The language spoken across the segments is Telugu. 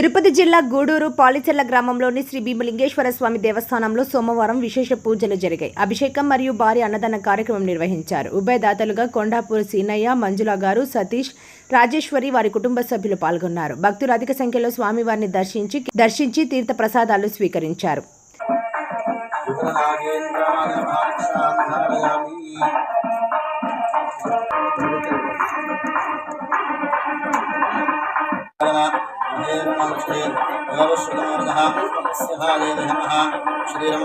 తిరుపతి జిల్లా గూడూరు పాలిచెర్ల గ్రామంలోని శ్రీ భీమలింగేశ్వర స్వామి దేవస్థానంలో సోమవారం విశేష పూజలు జరిగాయి. అభిషేకం మరియు భారీ అన్నదాన కార్యక్రమం నిర్వహించారు. ఉభయదాతలుగా కొండాపూర్ సీనయ్య మంజుల గారు సతీష్ రాజేశ్వరి వారి కుటుంబ సభ్యులు పాల్గొన్నారు. భక్తులు అధిక సంఖ్యలో స్వామివారిని దర్శించి దర్శించి తీర్థ ప్రసాదాలు స్వీకరించారు. श्रीरमानुष्ठे योगश्रुतमार्गः भागे नमः श्रीरम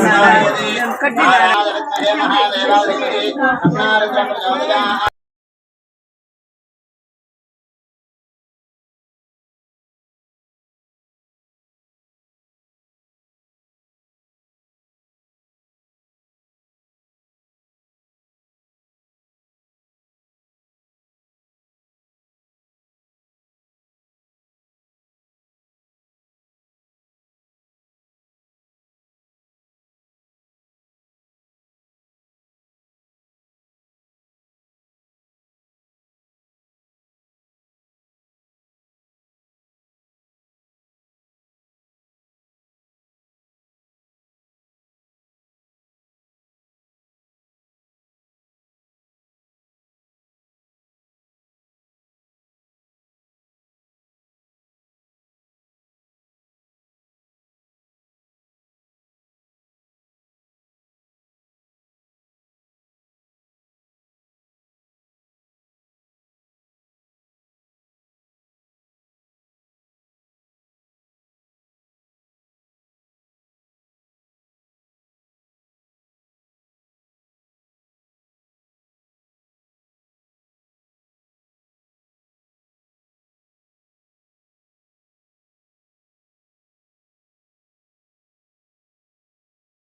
నారాయణ విద్మహే మహాదేవాధిపతి అన్నారుద్ర ప్రచోదయాత్ ఓం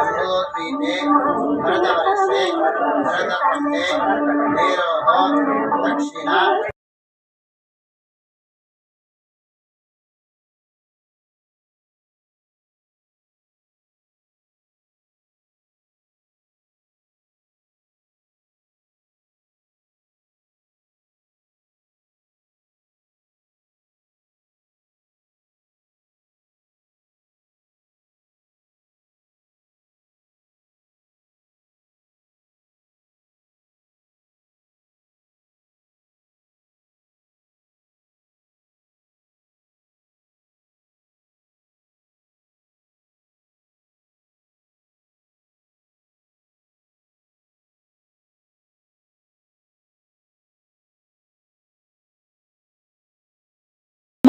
भूरिने दक्षिणा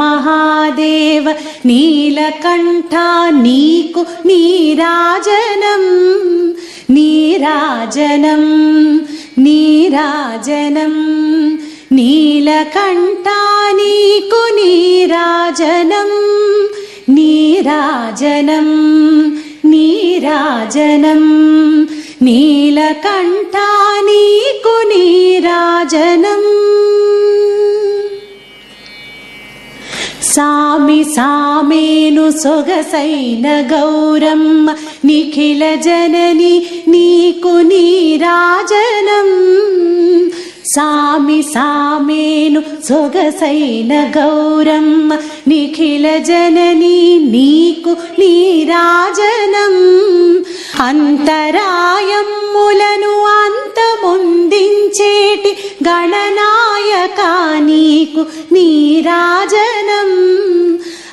మహాదేవ నీలకంఠ నీకు నీరాజనం నీరాజనం నీరాజనం నీలకంఠ నీకు నీరాజనం నీరాజనం నీరాజనం నీలకంఠ నీకు నీ సామేను సొగసైన గౌరమ్మ నిఖిల జనని నీకు నీరాజనం. సామి సామేను సొగసైన గౌరమ్మ నిఖిల జనని నీకు నీరాజనం. అంతరాయములను అంతముందించేటి గణనాయక నీకు నీరాజనం.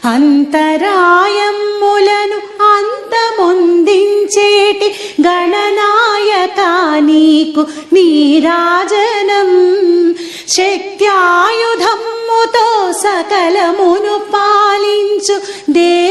అంతరాయములను అంతమొందించేటి గణనాయక నీకు నీరాజనం. శక్త్యాయుధమ్ముతో సకలమును పాలించు దే